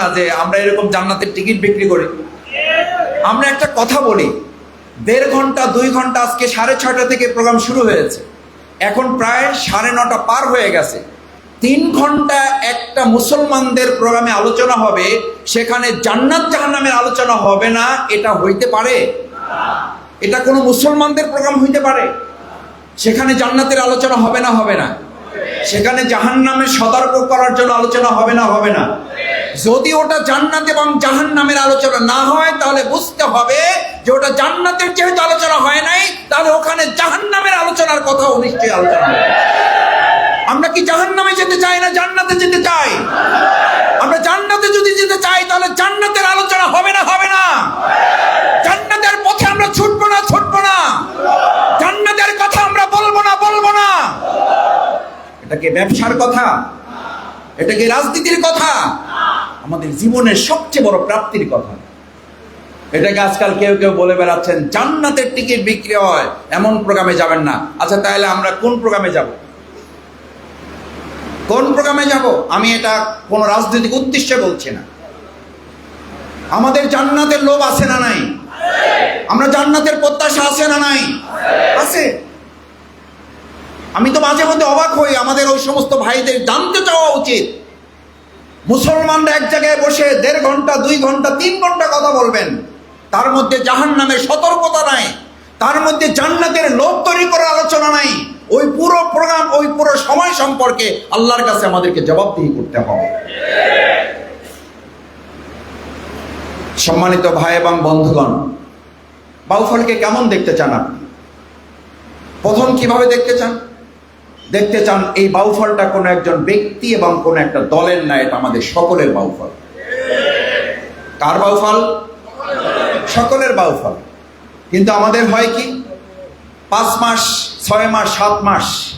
না যে আমরা এরকম জান্নাতের টিকিট বিক্রি করি। আমরা একটা কথা বলি, দেড় ঘণ্টা, দুই ঘণ্টা, আজকে সাড়ে ছয়টা থেকে প্রোগ্রাম শুরু হয়েছে। এখন প্রায় সাড়ে নটা পার হয়ে গেছে। তিন ঘণ্টা একটা মুসলমানদের প্রোগ্রামে আলোচনা হবে, সেখানে জান্নাত জাহান্নামের আলোচনা হবে না, এটা হইতে পারে? এটা কোনো মুসলমানদের প্রোগ্রাম হইতে পারে? সেখানে জান্নাতের আলোচনা হবে না হবে না। সেখানে জাহান্নামের সতর্ক করার জন্য আলোচনা হবে না হবে না। যদি ওটা জান্নাত এবং জাহান্নামের আলোচনা না হয়, তাহলে বুঝতে হবে যে ওটা জান্নাতের যেহেতু আলোচনা হয় নাই, তাহলে ওখানে জাহান্নামের আলোচনার কথাও নিশ্চয়ই আলোচনা আমরা কি জাহান্নামে যেতে চাই না জান্নাতে যেতে চাই? আমরা জান্নাতে যদি যেতে চাই, তাহলে জান্নাতের আলোচনা হবে না হবে না। জান্নাতের পথে আমরা ছুটবো না ছুটবো না। জান্নাতের কথা আমরা বলব না বলব না। এটা কি ব্যবসার কথা? এটা কি রাজনীতির কথা? আমাদের জীবনের সবচেয়ে বড় প্রাপ্তির কথা। এটাকে আজকাল কেউ কেউ বলে বেড়াচ্ছেন, জান্নাতের টিকিট বিক্রি হয়, এমন প্রোগ্রামে যাবেন না। আচ্ছা তাহলে আমরা কোন প্রোগ্রামে যাব? কোন প্রোগ্রামে যাব? আমি এটা কোনো রাজনৈতিক উদ্দেশ্যে বলছি না। আমাদের জান্নাতের লোভ আছে না নাই? আমরা জান্নাতের প্রত্যাশা আছে না নাই? আছে। আমি তো মাঝে মধ্যে অবাক হই, আমাদের ওই সমস্ত ভাইদের জানতে চাওয়া উচিত। মুসলমানরা এক জায়গায় বসে দেড় ঘণ্টা, দুই ঘণ্টা, তিন ঘণ্টা কথা বলবেন। তার মধ্যে জাহান নামের সতর্কতা নাই। তার মধ্যে জান্নাতের লোভ তৈরি করার আলোচনা নাই। ওই পুরো প্রোগ্রাম, ওই পুরো সময় সম্পর্কে আল্লাহর কাছে আমাদেরকে জবাবদিহি করতে হবে। সম্মানিত ভাই এবং বন্ধুগণ, বাউফলকে কেমন দেখতে চান আপনি? প্রথম কীভাবে দেখতে চান? দেখতে চান, এই বাউফলটা কোনো একজন ব্যক্তি এবং কোনো একটা দলের না, এটা আমাদের সকলের বাউফল। কার বাউফল? সকলের বাউফল। কিন্তু আমাদের হয় কি? পাঁচ মাস, ছয় মাস, সাত মাস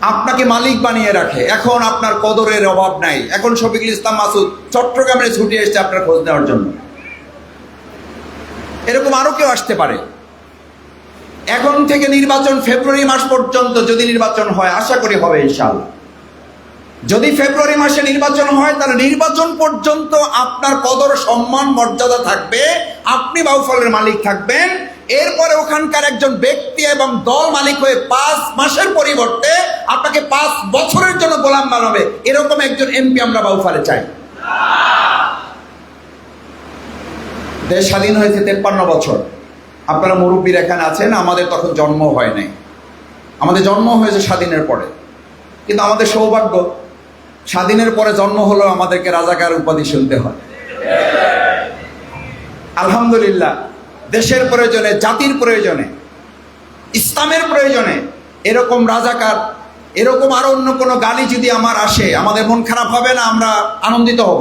আপনাকে মালিক বানিয়ে রাখে। এখন আপনার কদরের অভাব নাই। এখন শফিকুল ইসলাম মাসুদ চট্টগ্রামে ছুটে এসেছে আপনার খোঁজ নেওয়ার জন্য। এরকম আরও কেউ আসতে পারে। এখন থেকে নির্বাচন ফেব্রুয়ারি মাস পর্যন্ত যদি নির্বাচন হয়, আশা করি হবে ইনশাআল্লাহ। যদি ফেব্রুয়ারি মাসে নির্বাচন হয়, তাহলে নির্বাচন পর্যন্ত আপনার কদর, সম্মান, মর্যাদা থাকবে। আপনি বাউফলের মালিক থাকবেন। এরপরে ওখানকার একজন ব্যক্তি এবং দল মালিক হয়ে পাঁচ মাসের পরিবর্তে আপনাকে পাঁচ বছরের জন্য গোলাম বানাবে এরকম একজন এমপি আমরা বাউফলে চাই। দেশ স্বাধীন হয়েছে তেপ্পান্ন বছর। আপনারা মুরব্বীর এখানে আছেন, আমাদের তখন জন্ম হয় নাই। আমাদের জন্ম হয়েছে স্বাধীনের পরে। কিন্তু আমাদের সৌভাগ্য, স্বাধীনের পরে জন্ম হলেও আমাদেরকে রাজাকার উপাধি শুনতে হয়। আলহামদুলিল্লাহ, দেশের প্রয়োজনে, জাতির প্রয়োজনে, ইসলামের প্রয়োজনে এরকম রাজাকার, এরকম আরও অন্য কোনো গালি যদি আমার আসে, আমাদের মন খারাপ হবে না, আমরা আনন্দিত হব।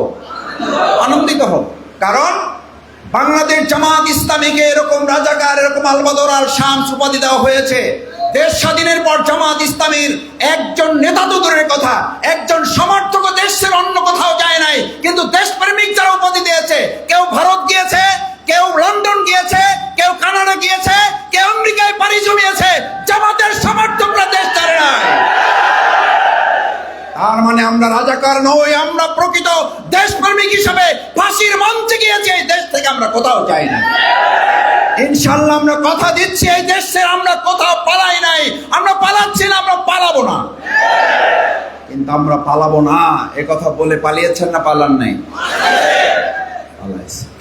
আনন্দিত হব। কারণ বাংলাদেশ জামাত ইসলামীকে এরকম রাজাকার, এরকম আলবদর আল শামস উপাধি দেওয়া হয়েছে। দেশ স্বাধীনের পর জামাত ইসলামীর একজন নেতা তো দূরের কথা, একজন সমর্থক দেশের অন্য কোথাও যায় নাই। কিন্তু দেশপ্রেমিক যারা উপাধি দিয়েছে, কেউ ভারত গিয়েছে, কেউ লন্ডন গিয়েছে, কেউ কানাডা গিয়েছে, কেউ আমেরিকায় পাড়ি জমিয়েছে, জামাতের সমর্থকরা দেশ ছাড়ে নাই। তার মানে আমরা রাজাকার নই, আমরা প্রকৃত দেশপ্রেমিক হিসেবে ফাঁসির মঞ্চে গিয়েছি, এই দেশ থেকে আমরা কোথাও যাই না। ইনশাল্লাহ আমরা কথা দিচ্ছি, এই দেশের আমরা কোথাও পালাই নাই। আমরা পালাচ্ছি না, আমরা পালাবো না। কিন্তু আমরা পালাবো না, এ কথা বলে পালিয়েছেন না, পালান নাই।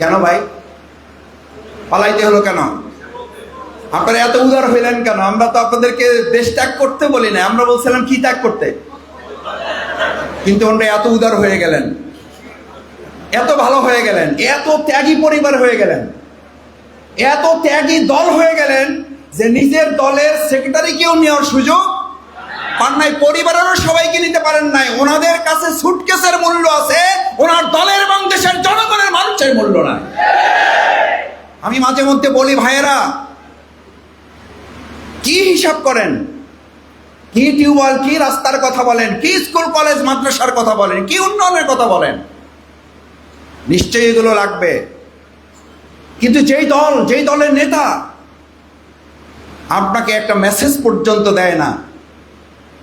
কেন ভাই? পালাইতে হলো কেন? আপনারা এত উদার হইলেন কেন? আমরা তো আপনাদেরকে দেশ ত্যাগ করতে বলি না আমরা বলছিলাম কি ত্যাগ করতে? কিন্তু ওনারা এত উদার হয়ে গেলেন। এত ভালো হয়ে গেলেন। এত ত্যাগী পরিবার হয়ে গেলেন। এত ত্যাগী দল হয়ে গেলেন যে নিজের দলের সেক্রেটারিকেও নেওয়ার সুযোগ পান নাই, পরিবারেরও সবাইকে নিতে পারেন নাই। ওনাদের কাছে সুটকেসের মূল্য আছে, ওনার দলের এবং দেশের জনগণের মানুষের মূল্য নাই। আমি মাঝে মধ্যে বলি, ভাইয়েরা, কি হিসাব করেন? কি টিউবওয়েল, কি রাস্তার কথা বলেন, কি স্কুল, কলেজ, মাদ্রাসার কথা বলেন, কি উন্নয়নের কথা বলেন, নিশ্চয়ই এগুলো লাগবে। কিন্তু যেই দল, যেই দলের নেতা আপনাকে একটা মেসেজ পর্যন্ত দেয় না,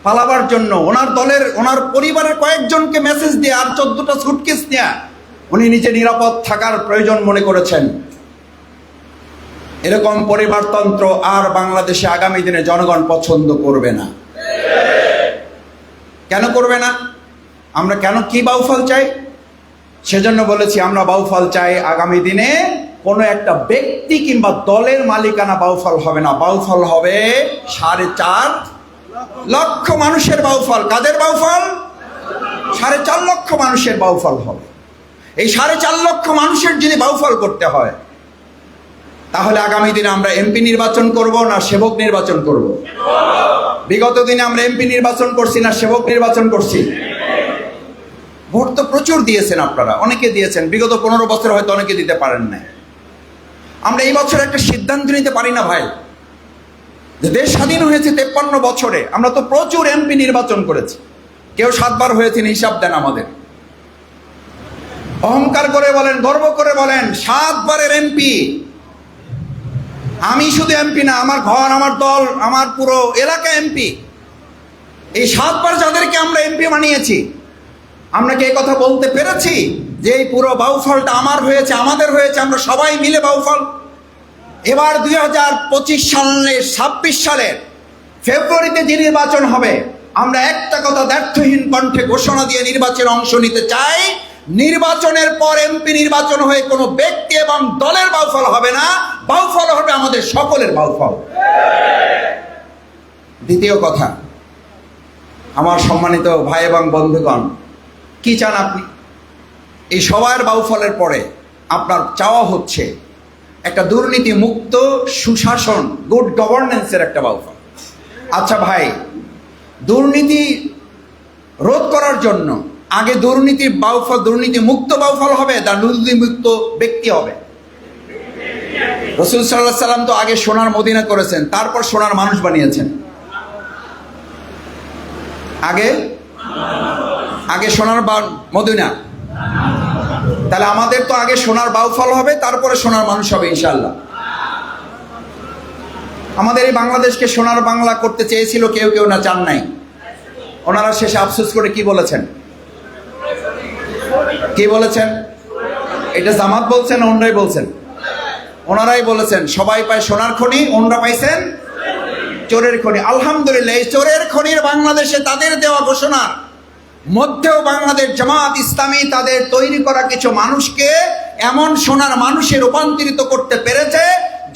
পালাবার জন্য, ওনার দলের, ওনার পরিবারের কয়েকজনকে মেসেজ দিয়ে আর চোদ্দটা সুটকেস নেয়া উনি নিজে নিরাপদ থাকার প্রয়োজন মনে করেছেন। এরকম পরিবারতন্ত্র আর বাংলাদেশে আগামী দিনে জনগণ পছন্দ করবে না। কেন করবে না? আমরা কেন কি বাউফল চাই? সেজন্য বলেছি আমরা বাউফল চাই আগামী দিনে কোনো একটা ব্যক্তি কিংবা দলের মালিকানা বাউফল হবে না। বাউফল হবে সাড়ে চার লক্ষ মানুষের বাউফল। কাদের বাউফল? সাড়ে চার লক্ষ মানুষের বাউফল হবে। এই সাড়ে চার লক্ষ মানুষের যদি বাউফল করতে হয় তাহলে আগামী দিনে আমরা এমপি নির্বাচন করব না সেবক নির্বাচন করব? বিগত দিনে আমরা এমপি নির্বাচন করছি না সেবক নির্বাচন করছি? ভোট তো প্রচুর দিয়েছেন আপনারা, অনেকে দিয়েছেন। বিগত পনেরো বছর হয়তো অনেকে দিতে পারেন না আমরা এই বছর একটা সিদ্ধান্ত নিতে পারি না ভাই। যে দেশ স্বাধীন হয়েছে তেপ্পান্ন বছরে, আমরা তো প্রচুর এমপি নির্বাচন করেছি। কেউ সাতবার হয়েছেন হিসাব দেন আমাদের। অহংকার করে বলেন, গর্ব করে বলেন, সাতবারের এমপি। আমি শুধু এমপি না, আমার ঘর, আমার দল, আমার পুরো এলাকা এমপি। এই সাতবার যাদেরকে আমরা এমপি বানিয়েছি, আমরা কি কথা বলতে পেরেছি যে এই পুরো বাউফলটা আমার হয়েছে, আমাদের হয়েছে, আমরা সবাই মিলে বাউফল? এবার দুই হাজার পঁচিশ সালের ছাব্বিশ সালের ফেব্রুয়ারিতে যে নির্বাচন হবে, আমরা একটা কথা ব্যর্থহীন কণ্ঠে ঘোষণা দিয়ে নির্বাচনে অংশ নিতে চাই নির্বাচনের পর এমপি নির্বাচন হয়ে কোনো ব্যক্তি এবং দলের বাউফল হবে না, বাউফল হবে আমাদের সকলের বাউফল। দ্বিতীয় কথা, আমার সম্মানিত ভাই এবং বন্ধুগণ, কি চান আপনি? এই সবার বাউফলের পরে আপনার চাওয়া হচ্ছে একটা দুর্নীতি মুক্ত সুশাসন গুড গভর্নেন্সের একটা বাউফল। আচ্ছা ভাই, দুর্নীতি রোধ করার জন্য আগে দুর্নীতি বাউফল, দুর্নীতি মুক্ত বাউফল হবে না দুর্নীতি মুক্ত ব্যক্তি হবে। রসুল সাল্লাহ সাল্লাম তো আগে সোনার মদিনা করেছেন, তারপর সোনার মানুষ বানিয়েছেন। আগে? আগে সোনার মদিনা। তাহলে আমাদের তো আগে সোনার বাউফল হবে, তারপরে সোনার মানুষ হবে ইনশাল্লাহ আমাদের এই বাংলাদেশকে সোনার বাংলা করতে চেয়েছিল কেউ কেউ না, চান নাই। ওনারা শেষে আফসোস করে কি বলেছেন? কি বলেছেন? এটা জামাত বলছেন, অন্যরাই বলছেন? ওনারাই বলেছেন, সবাই পায় সোনার খনি ওনরা পাইছেন চোরের খনি। আলহামদুলিল্লাহ, এই চোরের খনির বাংলাদেশে তাদের দেওয়া ঘোষণা, মধ্যেও বাংলাদেশ জামাত ইসলামী তাদের তৈরি করা কিছু মানুষকে এমন সোনার মানুষে রূপান্তরিত করতে পেরেছে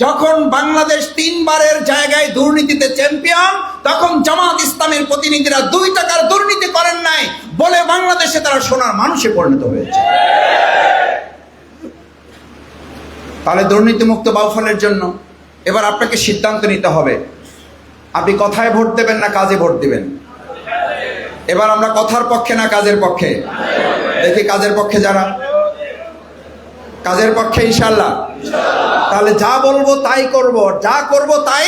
যখন বাংলাদেশ তিনবারের জায়গায় দুর্নীতিতে চ্যাম্পিয়ন, তখন জামাত ইসলামের প্রতিনিধিরা দুই টাকার দুর্নীতি করেন নাই বলে বাংলাদেশে তারা সোনার মানুষে পরিণত হয়েছে। তাহলে দুর্নীতিমুক্ত বাউফলের জন্য এবার আপনাকে সিদ্ধান্ত নিতে হবে। আপনি কথায় ভোট দেবেন না কাজে ভোট দিবেন? এবার আমরা কথার পক্ষে না কাজের পক্ষে? দেখি কাজের পক্ষে যারা। কাজের পক্ষে ইনশাল্লাহ তাহলে যা বলব তাই করব, যা করব তাই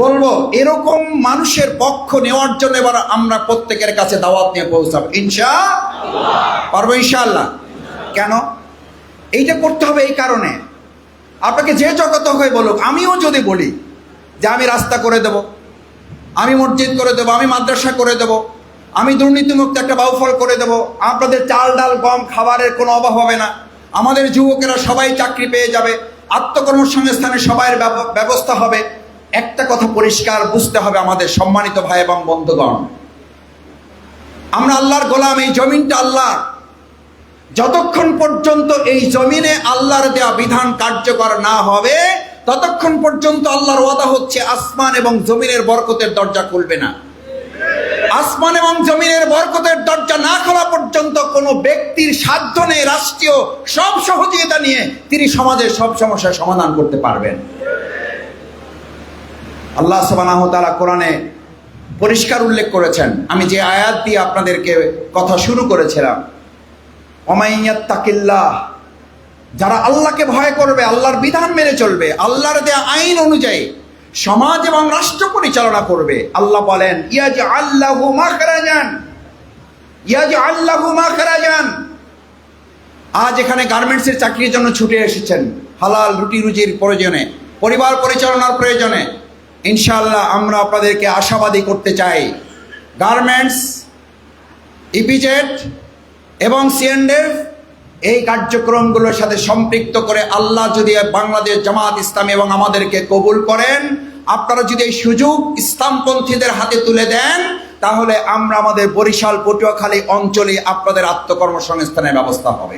বলব। এরকম মানুষের পক্ষ নেওয়ার জন্য এবার আমরা প্রত্যেকের কাছে দাওয়াত নিয়ে পৌঁছাব। ইনশা পারব ইনশাল্লাহ কেন? এইটা করতে হবে এই কারণে। আপনাকে যে জগত হয়ে বলুক, আমিও যদি বলি যে আমি রাস্তা করে দেব, আমি মসজিদ করে দেব, আমি মাদ্রাসা করে দেব, আমি দুর্নীতিমুক্ত একটা বাউফল করে দেব, আপনাদের চাল ডাল গম খাবারের কোনো অভাব হবে না। আমাদের যুবকেরা সবাই চাকরি পেয়ে যাবে আত্মকর্মসংস্থানে সবাই ব্যবস্থা হবে। একটা কথা পরিষ্কার বুঝতে হবে আমাদের সম্মানিত ভাই এবং বন্ধুগণ। আমরা আল্লাহর গোলাম, এই জমিনটা আল্লাহ যতক্ষণ পর্যন্ত এই জমিনে আল্লাহর দেয়া বিধান কার্যকর না হবে, ততক্ষণ পর্যন্ত আল্লাহর ওয়াদা হচ্ছে আসমান এবং জমিনের বরকতের দরজা খুলবে না। আসমান এবং জমিনের বরকতের দরজা না খোলা পর্যন্ত কোনো ব্যক্তির সাধ্য নেই রাষ্ট্রীয় সব সহযোগিতা নিয়ে তিনি সমাজের সব সমস্যার সমাধান করতে পারবেন। আল্লাহ সবানাহ তারা কোরআনে পরিষ্কার উল্লেখ করেছেন। আমি যে আয়াত দিয়ে আপনাদেরকে কথা শুরু করেছিলাম অমাইয়াত তাকিল্লাহ যারা আল্লাহকে ভয় করবে, আল্লাহর বিধান মেনে চলবে, আল্লাহর দেয়া আইন অনুযায়ী সমাজ এবং রাষ্ট্র পরিচালনা করবে। আল্লাহ বলেন ইয়াজ আল্লাহু মাখরাজান। ইয়াজ আল্লাহু মাখরাজান। আজ এখানে গার্মেন্টসের চাকরির জন্য ছুটে এসেছেন, হালাল রুটি রুজির প্রয়োজনে, পরিবার পরিচালনার প্রয়োজনে। ইনশাআল্লাহ আমরা আপনাদেরকে আশাবাদী করতে চাই। গার্মেন্টস, ইপিজেড এবং সিএনডেফ এই কার্যক্রমগুলোর সাথে সম্পৃক্ত করে আল্লাহ যদি বাংলাদেশ জামাত ইসলাম এবং আমাদেরকে কবুল করেন, আপনারা যদি এই সুযোগ ইসলামপন্থীদের হাতে তুলে দেন, তাহলে আমরা আমাদের বরিশাল, পটুয়াখালী অঞ্চলে আপনাদের আত্মকর্মসংস্থানের ব্যবস্থা হবে।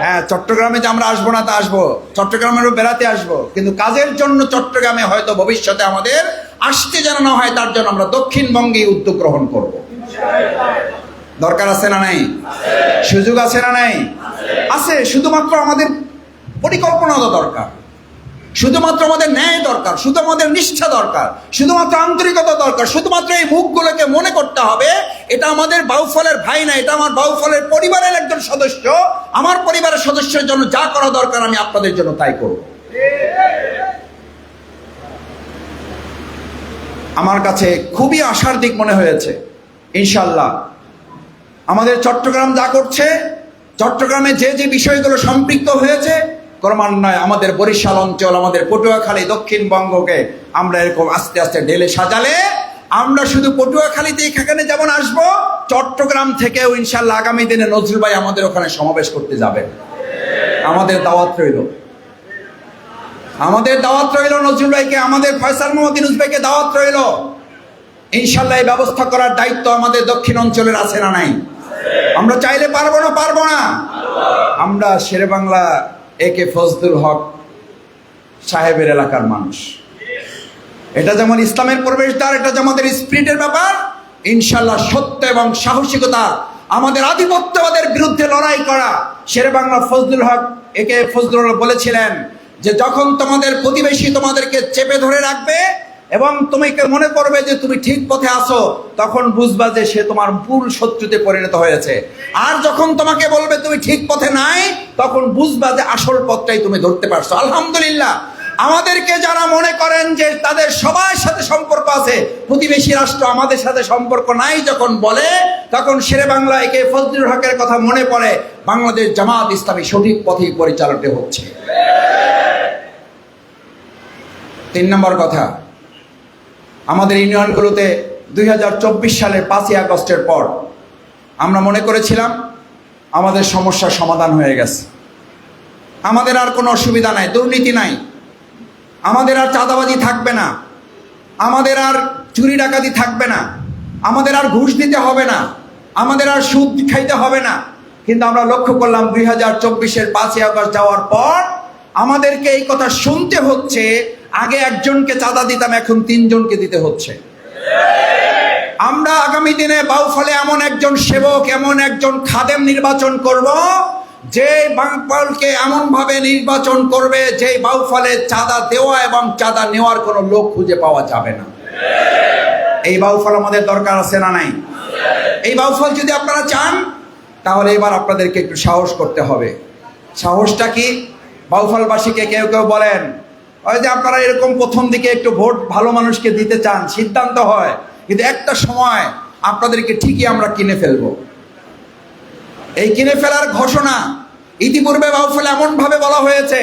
হ্যাঁ চট্টগ্রামে যে আমরা আসব না তা আসব। চট্টগ্রামেরও বেড়াতে আসব। কিন্তু কাজের জন্য চট্টগ্রামে হয়তো ভবিষ্যতে আমাদের আসতে যেন না হয়, তার জন্য আমরা দক্ষিণবঙ্গে উদ্যোগ গ্রহণ করব। দরকার আছে না নাই? সুযোগ আছে না নাই? আছে, শুধুমাত্র আমাদের পরিকল্পনা দরকার। শুধুমাত্র আমাদের ন্যায় দরকার শুধু আমাদের নিষ্ঠা দরকার, শুধুমাত্র আন্তরিকতা দরকার, শুধুমাত্র এই মুখগুলোকে মনে করতে হবে, এটা আমাদের বাউফলের ভাই না, এটা আমার বাউফলের পরিবারের একজন সদস্য, আমার পরিবারের সদস্যের জন্য যা করা দরকার আমি আপনাদের জন্য তাই করব। আমার কাছে খুবই আশার দিক মনে হয়েছে, ইনশাল্লাহ। আমাদের চট্টগ্রাম যা করছে, চট্টগ্রামে যে যে বিষয়গুলো সম্পৃক্ত হয়েছে, ক্রমান্বয়ে আমাদের বরিশাল অঞ্চল, আমাদের পটুয়াখালী, দক্ষিণবঙ্গকে আমরা এরকম আস্তে আস্তে ঢেলে সাজালে, আমরা শুধু পটুয়াখালীতে এখানে যেমন আসব, চট্টগ্রাম থেকেও ইনশাল্লাহ আগামী দিনে নজরুল ভাই আমাদের ওখানে সমাবেশ করতে যাবে। আমাদের দাওয়াত রইল। আমাদের দাওয়াত রইল নজরুল ভাইকে, আমাদের ফয়সাল মোহাম্মদ ইউনুস ভাইকে দাওয়াত রইল। ইনশাল্লাহ এই ব্যবস্থা করার দায়িত্ব আমাদের দক্ষিণ অঞ্চলের আছে না নাই? আমরা চাইলে পারব না পারব না। আমরা শেরে বাংলা এ কে ফজলুল হক সাহেবের এলাকার মানুষ। এটা যেমন ইসলামের প্রবেশদ্বার, এটা যেমন আমাদের স্পিরিটের ব্যাপার, ইনশাল্লাহ সত্য এবং সাহসিকতা আমাদের আধিপত্যবাদের বিরুদ্ধে লড়াই করা শেরে বাংলা ফজলুল হক একে ফজলুল বলেছিলেন যে যখন তোমাদের প্রতিবেশী তোমাদেরকে চেপে ধরে রাখবে এবং তোমাকে মনে করবে যে তুমি ঠিক পথে আসো তখন বুঝবা যে সে তোমার মূল শত্রুতে পরিণত হয়েছে। আর যখন তোমাকে বলবে তুমি ঠিক পথে নাই, তখন বুঝবা যে আসল পথটাই তুমি ধরতে পারছ। আলহামদুলিল্লাহ। আমাদেরকে যারা মনে করেন যে তাদের সবার সাথে সম্পর্ক আছে, প্রতিবেশী রাষ্ট্র আমাদের সাথে সম্পর্ক নাই যখন বলে, তখন শেরে বাংলা একে ফজলুল হকের কথা মনে পড়ে, বাংলাদেশ জামাত ইসলামী সঠিক পথেই পরিচালিত হচ্ছে। তিন নম্বর কথা আমাদের ইউনিয়নগুলোতে দুই হাজার চব্বিশ সালের পাঁচই আগস্টের পর আমরা মনে করেছিলাম আমাদের সমস্যার সমাধান হয়ে গেছে। আমাদের আর কোনো অসুবিধা নাই, দুর্নীতি নাই। আমাদের আর চাঁদাবাজি থাকবে না। আমাদের আর চুরি ডাকাতি থাকবে না। আমাদের আর ঘুষ দিতে হবে না। আমাদের আর সুদ খাইতে হবে না। কিন্তু আমরা লক্ষ্য করলাম দুই হাজার চব্বিশের পাঁচই আগস্ট যাওয়ার পর আমাদেরকে এই কথা শুনতে হচ্ছে আগে একজনকে চাঁদা দিতাম, এখন তিনজনকে দিতে হচ্ছে। আমরা আগামী দিনে বাউফলে এমন একজন সেবক, এমন একজন খাদেম নির্বাচন করব, যে বাংপালকে এমন ভাবে নির্বাচন করবে যে বাউফলে চাঁদা দেওয়া এবং চাঁদা নেওয়ার কোনো লোক খুঁজে পাওয়া যাবে না। এই বাউফল আমাদের দরকার আছে না নাই? এই বাউফল যদি আপনারা চান, তাহলে এবার আপনাদেরকে একটু সাহস করতে হবে। সাহসটা কি? বাউফলবাসীকে কেউ কেউ বলেন যে আপনারা এরকম প্রথম দিকে একটু ভোট ভালো মানুষকে দিতে চান, সিদ্ধান্ত হয়। কিন্তু একটা সময় আপনাদেরকে ঠিকই আমরা কিনে ফেলব। এই কিনে ফেলার ঘোষণা ইতিপূর্বে বাউফলে এমন ভাবে বলা হয়েছে,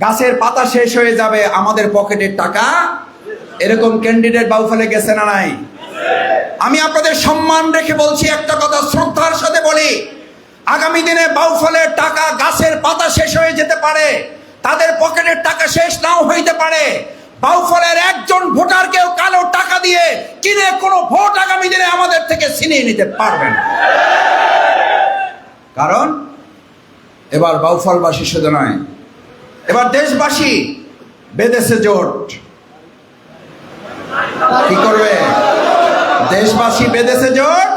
গাছের পাতা শেষ হয়ে যাবে, আমাদের পকেটের টাকা। এরকম ক্যান্ডিডেট বাউফলে গেছে না নাই? আমি আপনাদের সম্মান রেখে বলছি একটা কথা, শ্রদ্ধার সাথে বলি, আগামী দিনে বাউফলের টাকা গাছের পাতা শেষ হয়ে যেতে পারে। তাদের পকেটের টাকা শেষ নাও হইতে পারে। বাউফলের একজন ভোটারকেও কালো টাকা দিয়ে কিনে কোনো ভোট আগামী দিনে আমাদের থেকে ছিনিয়ে নিতে পারবেন কারণ এবার বাউফলবাসী শুধু নয়, এবার দেশবাসী বেদেশে জোট। কি করবে? দেশবাসী বেদেশে জোট?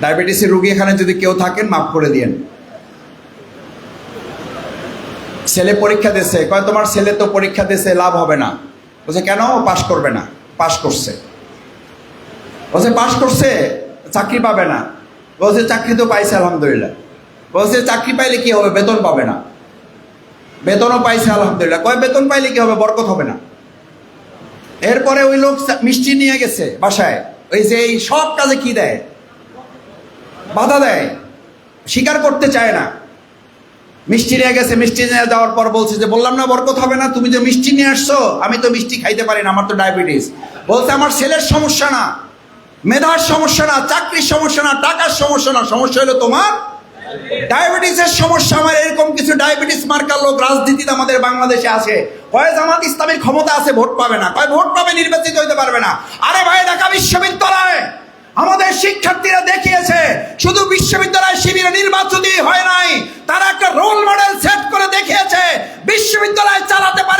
ডায়াবেটিসের রুগী এখানে যদি কেউ থাকেন, মাফ করে দিয়েন। ছেলে পরীক্ষা দিয়েছে, কয় তোমার ছেলে তো পরীক্ষা দিয়েছে, লাভ হবে না। বলছে, কেন? পাশ করবে না, পাশ করছে। বলছে, পাশ করছে, চাকরি পাবে না। বলছে, চাকরি তো পাইছে, আলহামদুলিল্লাহ। বলছে, চাকরি পাইলে কি হবে? বেতন পাবে না। বেতনও পাইছে, আলহামদুলিল্লাহ। কয়, বেতন পাইলে কি হবে? বরকত হবে না। এরপরে ওই লোক মিষ্টি নিয়ে গেছে বাসায়। ওই যে এই সব কাজে কি দেয়? বাধা দেয়। স্বীকার করতে চায় না। মিষ্টি নিয়ে গেছে, মিষ্টি নিয়ে যাওয়ার পর বলছে যে, বললাম না, বরকত হবে না, তুমি যে মিষ্টি নিয়ে আসছো, আমি তো মিষ্টি খাইতে পারি না, আমার তো ডায়াবেটিস। বলছে, আমার ছেলের সমস্যা না, মেধার সমস্যা না, চাকরির সমস্যা না, টাকার সমস্যা না, সমস্যা হলো তোমার ডায়াবেটিসের সমস্যা। আমার এরকম কিছু ডায়াবেটিস মার্কার লোক রাজনীতিতে আমাদের বাংলাদেশে আসে কয় জামাত ইসলামের ক্ষমতা আছে, ভোট পাবে না। কয় ভোট পাবে, নির্বাচিত হইতে পারবে না। আরে ভাই, ঢাকা বিশ্ববিদ্যালয় আমাদের শিক্ষার্থীরা দেখিয়েছে, শুধু বিশ্ববিদ্যালয়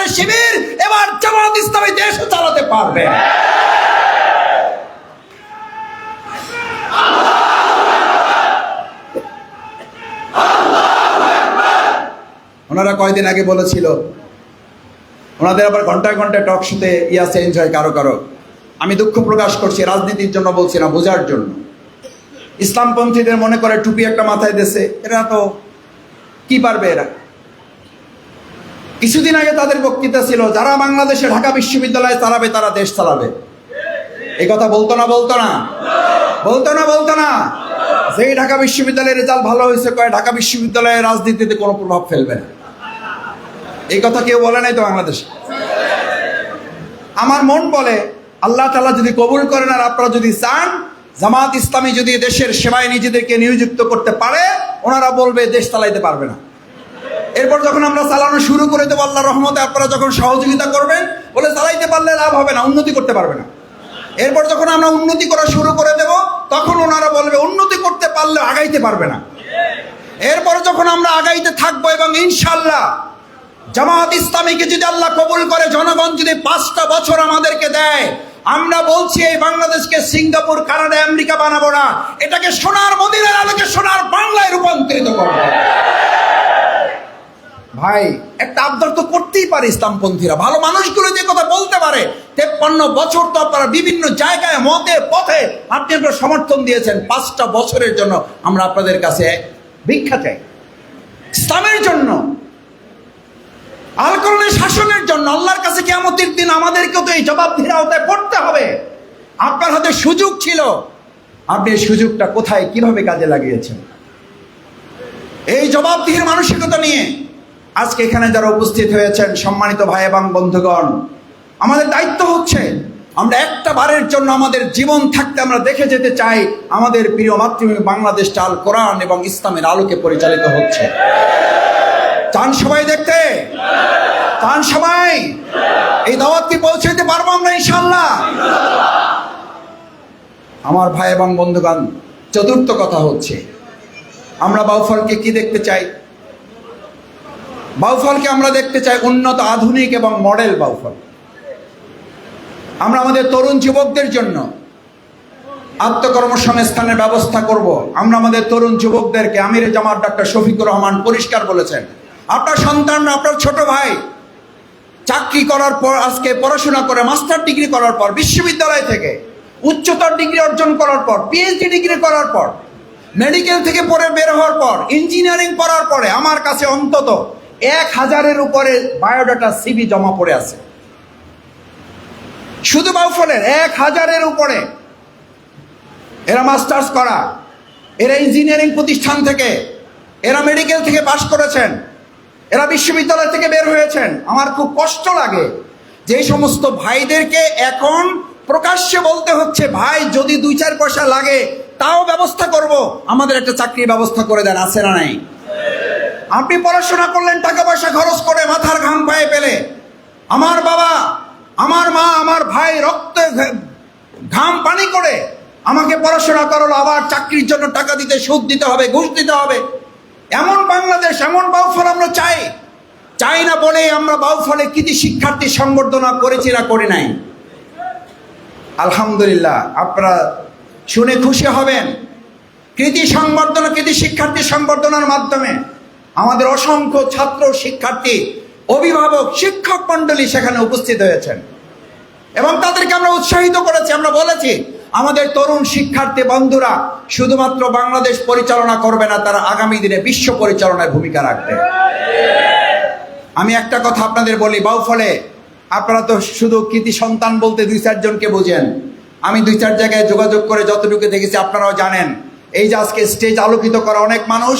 চালাতে শিবির এবার জামাত ইসলামী দেশও চালাতে পারবে। ওনারা কয়দিন আগে বলেছিল, ওনাদের আবার ঘন্টায় ঘন্টায় টক শুতে ইয়া চেঞ্জ হয় কারও কারও। আমি দুঃখ প্রকাশ করছি, রাজনীতির জন্য বলছি না, বোঝার জন্য। ইসলামপন্থীদের মনে করে টুপি একটা মাথায় দেশে এরা তো কি পারবে এরা? কিছুদিন আগে তাদের বক্তৃতা ছিল, যারা বাংলাদেশে ঢাকা বিশ্ববিদ্যালয়ে চালাবে, তারা দেশ চালাবে। এই কথা বলতো না বলতো না? বলতো না বলতো না? যেই ঢাকা বিশ্ববিদ্যালয়ের রেজাল্ট ভালো হয়েছে, কয় ঢাকা বিশ্ববিদ্যালয়ের রাজনীতিতে কোনো প্রভাব ফেলবে না। এই কথা কেউ বলে নাই তো বাংলাদেশে? আমার মন বলে, আল্লাহ তালা যদি কবুল করেন আর আপনারা যদি চান, জামাত ইসলামী যদি দেশের সেবায় নিজেদেরকে নিয়োজিত করতে পারে, ওনারা বলবে, দেশ চালাইতে পারবে না। এরপর যখন আমরা চালানো শুরু করে দেবো আল্লাহ রহমতে আপনারা যখন সহযোগিতা করবেন, বলে চালাইতে পারলে লাভ হবে না, উন্নতি করতে পারবে না। এরপর যখন আমরা উন্নতি করা শুরু করে দেব, তখন ওনারা বলবে, উন্নতি করতে পারলে আগাইতে পারবে না। এরপর যখন আমরা আগাইতে থাকব এবং ইনশাল্লাহ জামাত ইসলামীকে যদি আল্লাহ কবুল করে, জনগণ যদি পাঁচটা বছর আমাদেরকে দেয়, আমরা বলছি এই বাংলাদেশকে সিঙ্গাপুর, কানাডা, আমেরিকা বানাবো না। এটাকে সোনার মদিনার আলোকে সোনার বাংলায় রূপান্তরিত করব। ভাই, একটা আবদার তো করতেই পারে ইসলামপন্থীরা। ভালো মানুষগুলো যে কথা বলতে পারে, তেপ্পান্ন বছর তো আপনারা বিভিন্ন জায়গায়, মতে, পথে আপনি আপনার সমর্থন দিয়েছেন। পাঁচটা বছরের জন্য আমরা আপনাদের কাছে ভিক্ষা চাই। ইসলামের জন্য আল কোরআনের শাসনের জন্য আল্লাহর কাছে কেমতের দিন আমাদেরকেও তো এই জবাবদিহির আওতায় পড়তে হবে। আপনার হাতে সুযোগ ছিল। আপনি এই সুযোগটা কোথায়, কীভাবে কাজে লাগিয়েছেন? এই জবাবদিহির মানসিকতা নিয়ে আজকে এখানে যারা উপস্থিত হয়েছেন সম্মানিত ভাই এবং বন্ধুগণ, আমাদের দায়িত্ব হচ্ছে আমরা একটা বারের জন্য আমাদের জীবন থাকতে আমরা দেখে যেতে চাই আমাদের প্রিয় মাতৃভূমি বাংলাদেশটা আল কোরআন এবং ইসলামের আলোকে পরিচালিত হচ্ছে। চান সবাই দেখতে? চান সবাই? এই দাওয়াত কি পৌঁছে দিতে পারব আমরা ইনশাল্লাহ আমার ভাই এবং বন্ধুগণ, চতুর্থ কথা হচ্ছে, আমরা বাউফলকে কি দেখতে চাই? বাউফলকে আমরা দেখতে চাই উন্নত, আধুনিক এবং মডেল বাউফল। আমরা আমাদের তরুণ যুবকদের জন্য আত্মকর্মসংস্থানের ব্যবস্থা করব। আমরা আমাদের তরুণ যুবকদেরকে আমির জামাত ডাক্তার শফিকুর রহমান পরিষ্কার বলেছেন। আপনার সন্তান আপনার ছোট ভাই চাকরি করার পর, আজকে পড়াশোনা করে, মাস্টার ডিগ্রি করার পর, বিশ্ববিদ্যালয় থেকে উচ্চতর ডিগ্রি অর্জন করার পর পিএইচডি ডিগ্রি করার পর, মেডিকেল থেকে পড়ে বের হওয়ার পর, ইঞ্জিনিয়ারিং করার পরে, আমার কাছে অন্তত এক হাজারের উপরে বায়োডাটা সিবি জমা পড়ে আছে। শুধু বাউফলের এক হাজারের উপরে। এরা মাস্টার্স করা। এরা ইঞ্জিনিয়ারিং প্রতিষ্ঠান থেকে, এরা মেডিকেল থেকে পাশ করেছেন। এরা বিশ্ববিদ্যালয় থেকে বের হয়েছেন। আমার খুব কষ্ট লাগে যে সমস্ত ভাইদেরকে এখন প্রকাশ্যে বলতে হচ্ছে, ভাই, যদি দুই চার পয়সা লাগে, তাও ব্যবস্থা করব। আমাদের একটা চাকরির ব্যবস্থা করে দেন, আছে না নাই? আপনি পড়াশোনা করলেন, টাকা পয়সা খরচ করে মাথার ঘাম পায়ে পেলে। আমার বাবা, আমার মা, আমার ভাই রক্ত ঘাম পানি করে আমাকে পড়াশোনা করালো, আবার চাকরির জন্য টাকা দিতে, সুদ দিতে হবে, ঘুষ দিতে হবে। এমন বাংলাদেশ, এমন বাউফল আমরা চাই। চাই না বলে আমরা বাউফলে কৃতি শিক্ষার্থী সংবর্ধনা করেছি না করি নাই। আলহামদুলিল্লাহ, আপনারা শুনে খুশি হবেন। কৃতি সংবর্ধনা, কৃতি শিক্ষার্থী সংবর্ধনার মাধ্যমে আমাদের অসংখ্য ছাত্র শিক্ষার্থী, অভিভাবক, শিক্ষক মণ্ডলী সেখানে উপস্থিত হয়েছেন। এবং তাদেরকে আমরা উৎসাহিত করেছি, আমরা বলেছি, আমাদের তরুণ শিক্ষার্থী বন্ধুরা, শুধুমাত্র বাংলাদেশ পরিচালনা করবে না, তারা আগামী দিনে বিশ্ব পরিচালনায় ভূমিকা রাখবে। আমি একটা কথা আপনাদের বলি, বাউফলে আপনারা তো শুধু কৃতি সন্তান বলতে দুই চারজনকে বোঝেন। আমি দুই চার জায়গায় যোগাযোগ করে যতটুকু দেখেছি, আপনারাও জানেন, এই যে আজকে স্টেজ আলোকিত করা অনেক মানুষ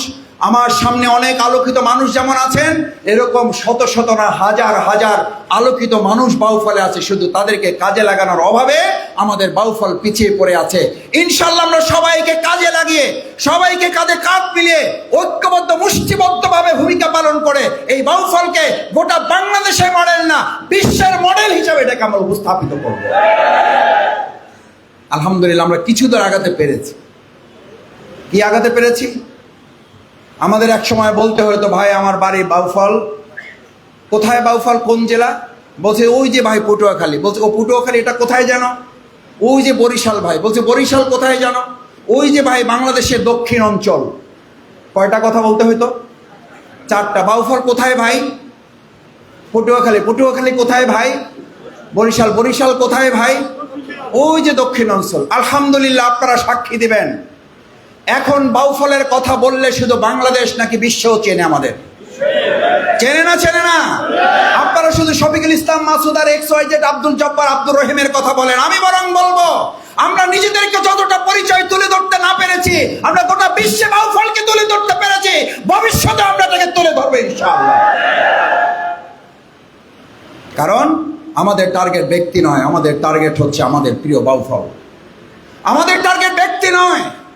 আমার সামনে অনেক আলোকিত মানুষ যেমন আছেন, এরকম শত শত না হাজার হাজার আলোকিত মানুষ বাউফলে আছে। শুধু তাদেরকে কাজে লাগানোর অভাবে আমাদের বাউফল পিছিয়ে পড়ে আছে। ইনশাল্লাহ আমরা সবাইকে কাজে লাগিয়ে, সবাইকে কাঁধে কাঁধ মিলিয়ে ঐক্যবদ্ধ, মুষ্টিবদ্ধভাবে ভূমিকা পালন করে এই বাউফলকে গোটা বাংলাদেশের মডেল না, বিশ্বের মডেল হিসাবে এটাকে আমরা উপস্থাপিত করব। আলহামদুলিল্লাহ আমরা কিছু দূর আগাতে পেরেছি। কি আগাতে পেরেছি? আমাদের এক সময় বলতে হতো, ভাই, আমার বাড়ি বাউফল। কোথায় বাউফল? কোন জেলা? বলছে, ওই যে ভাই পটুয়াখালী। বলছে, ও পটুয়াখালী, এটা কোথায় জানো? ওই যে বরিশাল ভাই। বলছে, বরিশাল কোথায় জানো? ওই যে ভাই বাংলাদেশের দক্ষিণ অঞ্চল। কয়টা কথা বলতে হইতো? চারটা। বাউফল কোথায় ভাই? পটুয়াখালী। পটুয়াখালী কোথায় ভাই? বরিশাল। বরিশাল কোথায় ভাই? ওই যে দক্ষিণ অঞ্চল। আলহামদুলিল্লাহ, আপনারা সাক্ষী দিবেন। এখন বাউফলের কথা বললে শুধু বাংলাদেশ নাকি বিশ্বও চেনে আমাদের। চেনে না চেনে না? আপনারা শুধু শফিকুল ইসলাম, মাসুদ আর X Y Z Abdul Jabbar, Abdur রহিমের কথা বলেন। আমি বরং বলব, আমরা নিজেদেরকে যতটা পরিচয় তুলে ধরতে না পেরেছি, আমরা গোটা বিশ্বে বাউফলকে তুলে ধরতে পেরেছি, ভবিষ্যতে আমরা তাকে তুলে ধরবো ইনশাআল্লাহ। কারণ আমাদের টার্গেট ব্যক্তি নয়, আমাদের টার্গেট হচ্ছে আমাদের প্রিয় বাউফল। আমাদের টার্গেট ব্যক্তি নয়।